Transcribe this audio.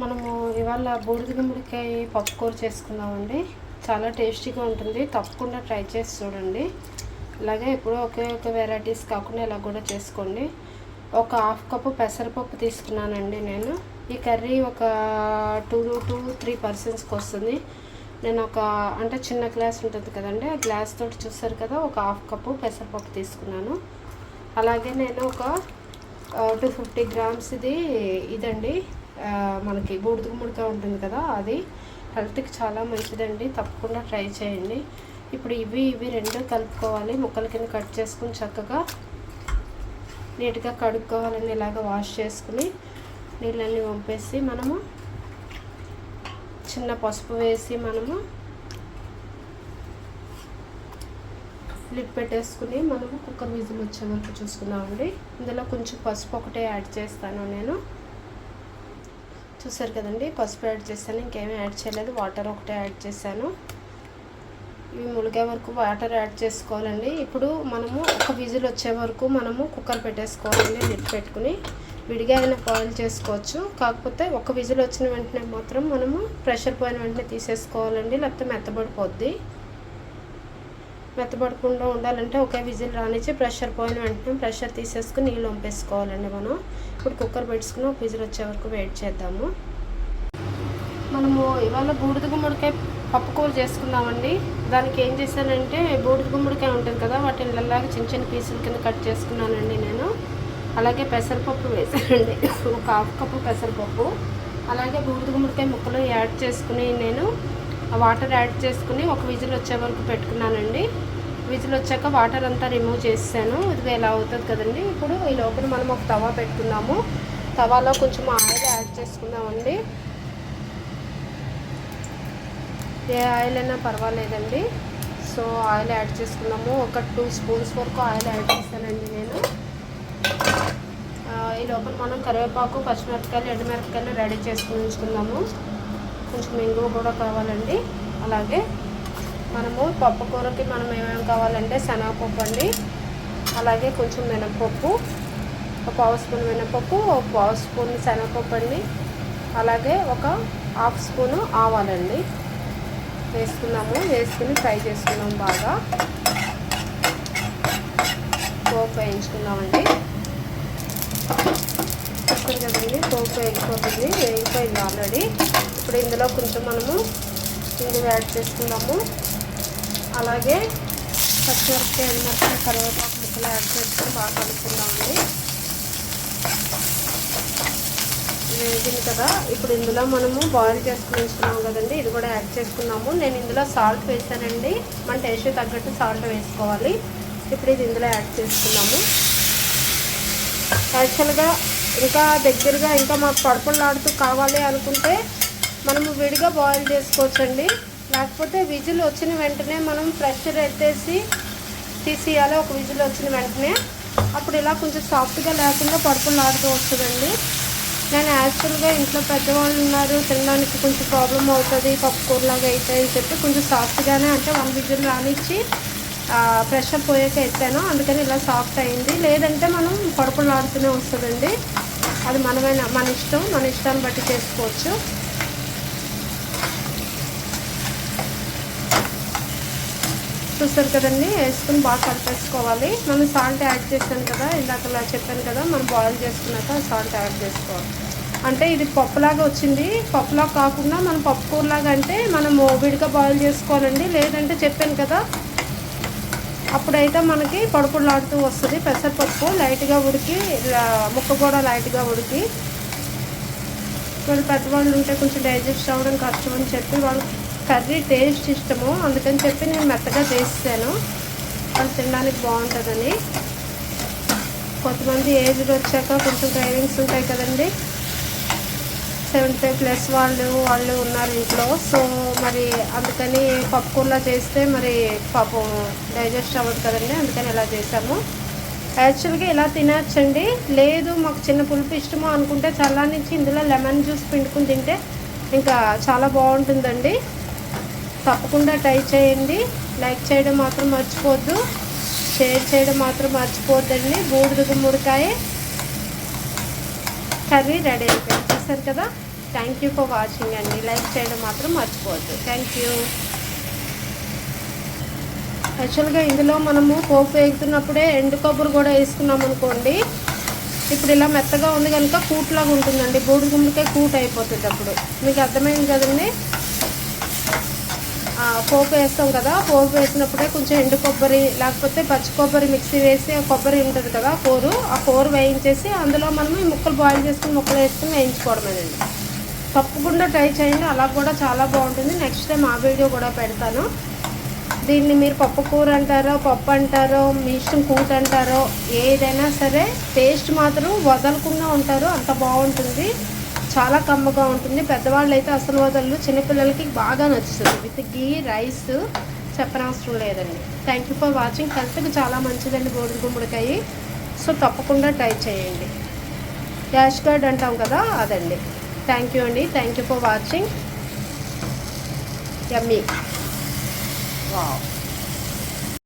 మనము ఇవాళ బూడిద గుమ్మడికాయ పప్పుకూర చేసుకుందామండి చాలా టేస్టీగా ఉంటుంది. తప్పకుండా ట్రై చేసి చూడండి. ఇలాగే ఎప్పుడూ ఒకే ఒక వెరైటీస్ కాకుండా ఇలా కూడా చేసుకోండి. ఒక హాఫ్ కప్పు పెసరపప్పు తీసుకున్నానండి నేను. ఈ కర్రీ ఒక టూ టూ త్రీ పర్సన్స్కి వస్తుంది. నేను ఒక అంటే చిన్న గ్లాస్ ఉంటుంది కదండి ఆ గ్లాస్ తోటి చూస్తారు కదా ఒక హాఫ్ కప్పు పెసరపప్పు తీసుకున్నాను. అలాగే నేను ఒక టూ ఫిఫ్టీ గ్రామ్స్ ఇది ఇదండి మనకి బూడిద గుమ్మడికాయ ఉంటుంది కదా అది హెల్త్కి చాలా మంచిదండి. తప్పకుండా ట్రై చేయండి. ఇప్పుడు ఇవి ఇవి రెండు కలుపుకోవాలి. ముక్కల కింద కట్ చేసుకుని చక్కగా నీట్గా కడుక్కోవాలని ఇలాగ వాష్ చేసుకుని నీళ్ళని పంపేసి మనము చిన్న పసుపు వేసి మనము లిడ్ పెట్టేసుకుని మనము కుక్కర్ విజిల్ వచ్చే వరకు చూసుకున్నామండి ఇందులో కొంచెం పసుపు ఒకటే యాడ్ చేస్తాను నేను. చూసారు కదండి పసుపు యాడ్ చేశాను ఇంకేమీ యాడ్ చేయలేదు వాటర్ ఒకటే యాడ్ చేశాను. ఇవి ములిగే వరకు వాటర్ యాడ్ చేసుకోవాలండి. ఇప్పుడు మనము ఒక విజిల్ వచ్చే వరకు మనము కుక్కర్ పెట్టేసుకోవాలండి నెట్ పెట్టుకుని. విడిగా అయినా బాయిల్ చేసుకోవచ్చు. కాకపోతే ఒక విజిల్ వచ్చిన వెంటనే మాత్రం మనము ప్రెషర్ పోయిన వెంటనే తీసేసుకోవాలండి లేకపోతే మెత్తబడిపోద్ది. మెత్తబడకుండా ఉండాలంటే ఒకే విజిల్ రానిచ్చి ప్రెషర్ పోయిన వెంటనే ప్రెషర్ తీసేసుకుని నీళ్ళు వంపేసుకోవాలండి మనం. ఇప్పుడు కుక్కర్ పెట్టుకుని ఒక విజిల్ వచ్చే వరకు వెయిట్ చేద్దాము. మనము ఇవాళ బూడిద గుమ్మడికాయ పప్పుకూర చేసుకున్నామండి. దానికి ఏం చేశానంటే బూడిద గుమ్మడికాయ ఉంటుంది కదా వాటిని ఇళ్ళలాగా చిన్న చిన్న పీసుల కింద కట్ చేసుకున్నానండి నేను. అలాగే పెసరపప్పు వేసానండి ఒక హాఫ్ కప్పు పెసరపప్పు. అలాగే బూడిద గుమ్మడికాయ ముక్కలు యాడ్ చేసుకుని నేను వాటర్ యాడ్ చేసుకుని ఒక విజిల్ వచ్చే వరకు పెట్టుకున్నానండి. విజిల్ వచ్చాక వాటర్ అంతా రిమూవ్ చేసాను ఇది ఎలా అవుతుంది కదండి. ఇప్పుడు ఈ లోపల మనం ఒక తవా పెట్టుకున్నాము తవాలో కొంచెం ఆయిల్ యాడ్ చేసుకున్నామండి ఏ ఆయిల్ అయినా పర్వాలేదండి. సో ఆయిల్ యాడ్ చేసుకున్నాము ఒక టూ స్పూన్స్ వరకు ఆయిల్ యాడ్ చేశానండి నేను. ఈ లోపల మనం కరివేపాకు పచ్చిమిరపకాయలు ఎండుమిరపకాయలు రెడీ చేసుకుని ఉంచుకున్నాము కొంచెం కూడా కావాలండి. అలాగే మనము పప్పు కూరకి మనం ఏమేమి కావాలంటే శనగపప్పు అండి. అలాగే కొంచెం మినపప్పు ఒక పావు స్పూన్ మినపప్పు ఒక పావు స్పూన్ శనగపప్పు అండి. అలాగే ఒక హాఫ్ స్పూను ఆవాలండి. వేసుకున్నాము వేసుకుని ఫ్రై చేసుకున్నాము బాగా. పోపు వేయించుకున్నామండి. చూస్తారు కదండి పోపు వేగిపోతుంది వేగిపోయింది ఆల్రెడీ. ఇప్పుడు ఇందులో కొంచెం మనము ఇందులో యాడ్ చేసుకున్నాము అలాగే పచ్చిమిరపకాయ ఎండుమిరపకాయ కరివేపాకు ముక్కలు యాడ్ చేసుకుని బాగా కలుపుకుందామండి. వేగింది కదా. ఇప్పుడు ఇందులో మనము బాయిల్ చేసుకుని ఉంచుకున్నాము కదండి ఇది కూడా యాడ్ చేసుకున్నాము. నేను ఇందులో సాల్ట్ వేసానండి. మన టేస్ట్ తగ్గట్టు సాల్ట్ వేసుకోవాలి. ఇప్పుడు ఇది ఇందులో యాడ్ చేసుకున్నాము. యాక్చువల్గా ఇంకా దగ్గరగా ఇంకా మాకు పడుపులాడుతూ కావాలి అనుకుంటే మనము విడిగా బాయిల్ చేసుకోవచ్చండి. లేకపోతే విజిల్ వచ్చిన వెంటనే మనం ప్రెషర్ ఎత్తేసి తీసేయాలి. ఒక విజిల్ వచ్చిన వెంటనే. అప్పుడు ఇలా కొంచెం సాఫ్ట్గా లేకుండా పడుపులాడుతూ వస్తుందండి. నేను యాక్చువల్గా ఇంట్లో పెద్దవాళ్ళు ఉన్నారు. తినడానికి కొంచెం ప్రాబ్లం అవుతుంది. పప్పుకూరలాగా అయితే అని చెప్పి కొంచెం సాఫ్ట్గానే అంటే వన్ విజిల్ రానిచ్చి ప్రెషర్ పోయాక ఎత్తాను. అందుకని ఇలా సాఫ్ట్ అయింది. లేదంటే మనం పడుపులాడుతూనే వస్తుందండి. అది మనమైన మన ఇష్టం. మన ఇష్టాన్ని బట్టి చేసుకోవచ్చు. చూస్తారు కదండి వేసుకుని బాగా కలిపేసుకోవాలి మనం సాల్ట్ యాడ్ చేసాను కదా ఇందాకలా చెప్పాను కదా మనం బాయిల్ చేసుకున్నాక సాల్ట్ యాడ్ చేసుకోవాలి. అంటే ఇది పప్పులాగా వచ్చింది. పప్పులాగా కాకుండా మనం పప్పుకూరలాగా అంటే మనం విడిగా బాయిల్ చేసుకోవాలండి. లేదంటే చెప్పాను కదా అప్పుడైతే మనకి పడుపులాడుతూ వస్తుంది. పెసరపప్పు లైట్గా ఉడికి ముక్క కూడా లైట్గా ఉడికి. వాళ్ళు పెద్దవాళ్ళు ఉంటే కొంచెం డైజెస్ట్ అవ్వడం కష్టం అని చెప్పి వాళ్ళు కర్రీ టేస్ట్ ఇష్టము. అందుకని చెప్పి నేను మెత్తగా చేస్తాను. వాళ్ళు తినడానికి బాగుంటుందని. కొంతమంది ఏజ్డ్ వచ్చాక కొంచెం క్రైవింగ్స్ ఉంటాయి కదండి. సెవెంటీ ఫైవ్ ప్లస్ వాళ్ళు వాళ్ళు ఉన్నారు ఇంట్లో. సో మరి అందుకని పప్పుకూరలా చేస్తే మరి పాపం డైజెస్ట్ అవ్వదు కదండి. అందుకని ఇలా చేసాము యాక్చువల్గా ఇలా తినచ్చండి. లేదు మాకు చిన్న పులుపు ఇష్టము అనుకుంటే చల్లారించి ఇందులో లెమన్ జ్యూస్ పిండుకుని తింటే ఇంకా చాలా బాగుంటుందండి. తప్పకుండా ట్రై చేయండి. లైక్ చేయడం మాత్రం మర్చిపోద్దు. షేర్ చేయడం మాత్రం మర్చిపోద్దండి. బూడిద గుమ్మడికాయ కర్రీ రెడీ అయిపోయింది. చూసారు కదా? థ్యాంక్ యూ ఫర్ వాచింగ్ అండి. లైక్ చేయడం మాత్రం మర్చిపోవద్దు థ్యాంక్ యూ యాక్చువల్గా ఇందులో మనము పోపు వేగుతున్నప్పుడే ఎండు కొబ్బరి కూడా వేసుకున్నాం అనుకోండి ఇప్పుడు ఇలా మెత్తగా ఉంది కనుక కూట్లాగా ఉంటుందండి. బూడిద గుమ్మడికాయ కూట్ అయిపోతుంది అప్పుడు. మీకు అర్థమైంది కదండి? పోపు వేస్తాం కదా పోపు వేసినప్పుడే కొంచెం ఎండు కొబ్బరి లేకపోతే పచ్చి కొబ్బరి మిక్సీ వేసి ఆ కొబ్బరి ఉంటుంది కదా కూరు ఆ కూర వేయించేసి అందులో మనం ఈ ముక్కలు బాయిల్ చేసుకుని ముక్కలు వేసుకుని వేయించుకోవడమేనండి. తప్పకుండా ట్రై చేయండి అలా కూడా చాలా బాగుంటుంది. నెక్స్ట్ టైం ఆ వీడియో కూడా పెడతాను. దీన్ని మీరు పప్పు కూర అంటారో పప్పు అంటారో మీ ఇష్టం కూట అంటారో ఏదైనా సరే టేస్ట్ మాత్రం వదలకుండా ఉంటారు అంత బాగుంటుంది. చాలా కమ్మగా ఉంటుంది. పెద్దవాళ్ళు అయితే అసలు వదలు చిన్నపిల్లలకి బాగా నచ్చుతుంది. విత్ గీ రైస్ చెప్పనవసరం లేదండి. థ్యాంక్ యూ ఫర్ వాచింగ్ హెల్త్కి చాలా మంచిదండి బోర్డు గుమ్మడికాయ. సో తప్పకుండా ట్రై చేయండి. యాష్ గార్డ్ అంటాం కదా అదండి. థ్యాంక్ యూ అండి. Thank you for watching yummy wow